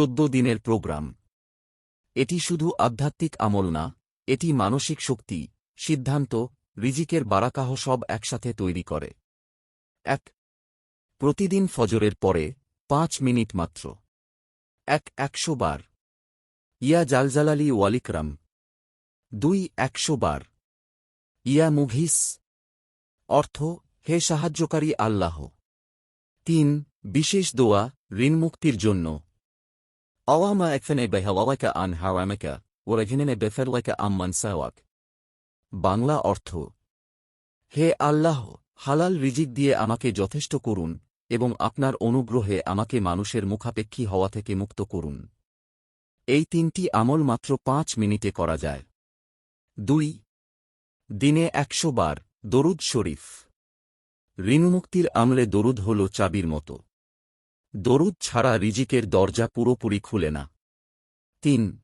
চোদ্দ দিনের প্রোগ্রাম। এটি শুধু আধ্যাত্মিক আমল না, এটি মানসিক শক্তি, সিদ্ধান্ত, রিজিকের বারাকাহ সব একসাথে তৈরি করে। এক, প্রতিদিন ফজরের পরে পাঁচ মিনিট মাত্র। এক, একশো বার। ইয়া জালজালালি ওয়ালিকরাম দুই, একশো বার। ইয়া মুঘিস। অর্থ, হে সাহায্যকারী আল্লাহ। তিন, বিশেষ দোয়া ঋণমুক্তির জন্য। আওয়ামা একফেনে বেহাওয়ালাকা আন হাওয়ামেকা ওরেঘিনে বেফেরলাকা আম্মান সাওয়াক বাংলা অর্থ, হে আল্লাহ, হালাল রিজিক দিয়ে আমাকে যথেষ্ট করুন, এবং আপনার অনুগ্রহে আমাকে মানুষের মুখাপেক্ষী হওয়া থেকে মুক্ত করুন। এই তিনটি আমল মাত্র পাঁচ মিনিটে করা যায়। দুই, দিনে একশো বার দরুদ শরীফ। ঋণমুক্তির আমলে দরুদ হল চাবির মতো। দরুদ ছাড়া রিজিকের দরজা পুরোপুরি খুলে না। তিন,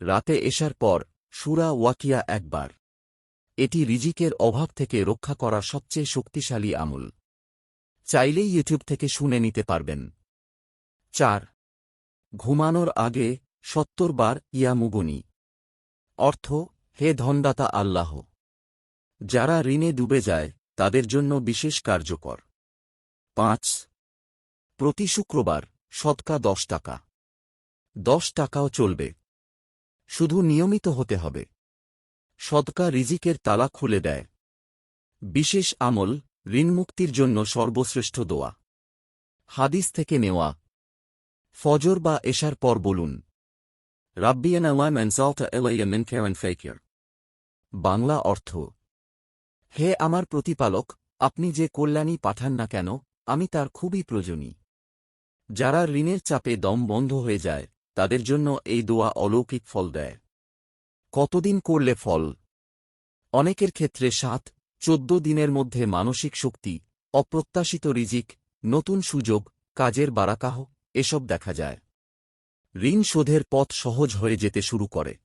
রাতে এসার পর, সুরা ওয়াকিয়া একবার। এটি রিজিকের অভাব থেকে রক্ষা করা সবচেয়ে শক্তিশালী আমল। চাইলেই ইউটিউব থেকে শুনে নিতে পারবেন। চার, ঘুমানোর আগে সত্তর বার ইয়া মুগুনি অর্থ, হে ধনদাতা আল্লাহ! যারা ঋণে ডুবে যায়, তাদের জন্য বিশেষ কার্যকর। পাঁচ প্রতি শুক্রবার শতকা দশ টাকা। দশ টাকাও চলবে। শুধু নিয়মিত হতে হবে। সদকা রিজিকের তালা খুলে দেয়। বিশেষ আমল ঋণমুক্তির জন্য সর্বশ্রেষ্ঠ দোয়া। হাদিস থেকে নেওয়া। ফজর বা এশার পর বলুন। বাংলা অর্থ, হে আমার প্রতিপালক, আপনি যে কল্যাণী পাঠান না কেন, আমি তার খুবই প্রয়োজনী। যারা ঋণের চাপে দম বন্ধ হয়ে যায়, তাদের জন্য এই দোয়া অলৌকিক ফল দেয়। কতদিন করলে ফল? অনেকের ক্ষেত্রে সাত, চোদ্দ দিনের মধ্যে মানসিক শক্তি, অপ্রত্যাশিত রিজিক, নতুন সুযোগ, কাজের বারাকাহ, এসব দেখা যায়। ঋণ শোধের পথ সহজ হয়ে যেতে শুরু করে।